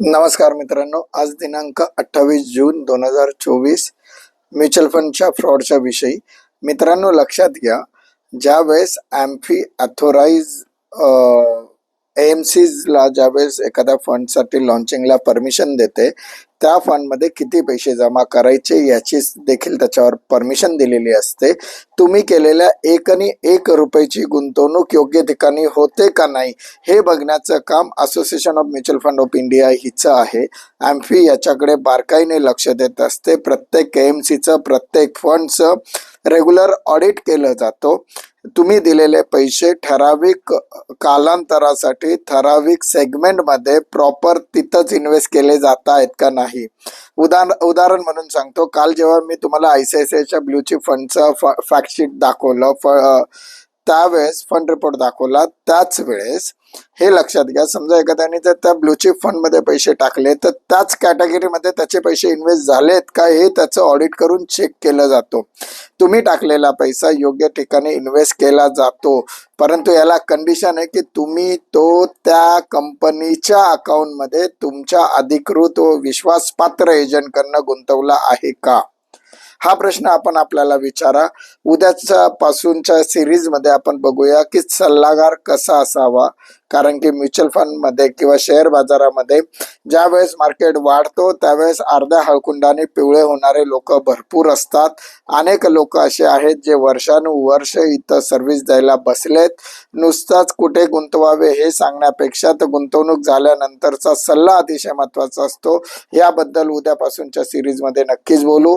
नमस्कार मित्रांनो आज दिनांक अठ्ठावीस जून दोन हजार चोवीस म्युच्युअल फंडच्या फ्रॉडच्या विषयी. मित्रांनो लक्षात घ्या ज्या वेळेस ॲम्फी ॲथोराईज एम सीजला ज्यावेळेस एखाद्या फंडसाठी लॉन्चिंगला परमिशन देते त्या फंडमध्ये किती पैसे जमा करायचे याची देखील त्याच्यावर परमिशन दिलेली असते. तुम्ही केलेल्या एक आणि एक रुपयाची गुंतवणूक योग्य ठिकाणी होते का नाही हे बघण्याचं काम association of mutual fund of India हिचं आहे. ॲम्फी याच्याकडे बारकाईने लक्ष देत असते. प्रत्येक के एम सीचं प्रत्येक फंडचं रेग्युलर ऑडिट केलं जातो. तुम्ही दिलेले पैसे ठराविक कालांतरासाठी ठराविक सेगमेंटमध्ये प्रॉपर तिथंच इन्व्हेस्ट केले जात आहेत का नाही? उदाहरण उदाहरण म्हणून सांगतो. काल जेव्हा मी तुम्हाला आय सी आय सी आयच्या ब्ल्यूची फंडचं फ फॅक्टशीट दाखवलं फ त्यावेळेस फंड रिपोर्ट दाखवला. त्याच वेळेस हे लक्षात घ्या समजा एखाद्याने जर त्या ब्लूचिप फंडमध्ये पैसे टाकले तर त्याच कॅटेगरीमध्ये त्याचे पैसे इन्व्हेस्ट झालेत का हे त्याचं ऑडिट करून चेक केलं जातो. तुम्ही टाकलेला पैसा योग्य ठिकाणी इन्व्हेस्ट केला जातो. परंतु याला कंडिशन आहे की तुम्ही तो त्या कंपनीच्या अकाउंटमध्ये तुमच्या अधिकृत व विश्वासपात्र एजंटकडनं गुंतवला आहे का? हा प्रश्न आपण आपल्याला विचारा. उद्याच्या पासूनच्या सिरीजमध्ये आपण बघूया की सल्लागार कसा असावा. कारण की म्युच्युअल फंडमध्ये किंवा शेअर बाजारामध्ये ज्या वेळेस मार्केट वाढतो त्यावेळेस अर्ध्या हळकुंडाने पिवळे होणारे लोक भरपूर असतात. अनेक लोक असे आहेत जे वर्षानुवर्ष इथं सर्व्हिस द्यायला बसलेत. नुसताच कुठे गुंतवावे हे सांगण्यापेक्षा तर गुंतवणूक झाल्यानंतरचा सल्ला अतिशय महत्त्वाचा असतो. याबद्दल उद्यापासूनच्या सिरीजमध्ये नक्कीच बोलू.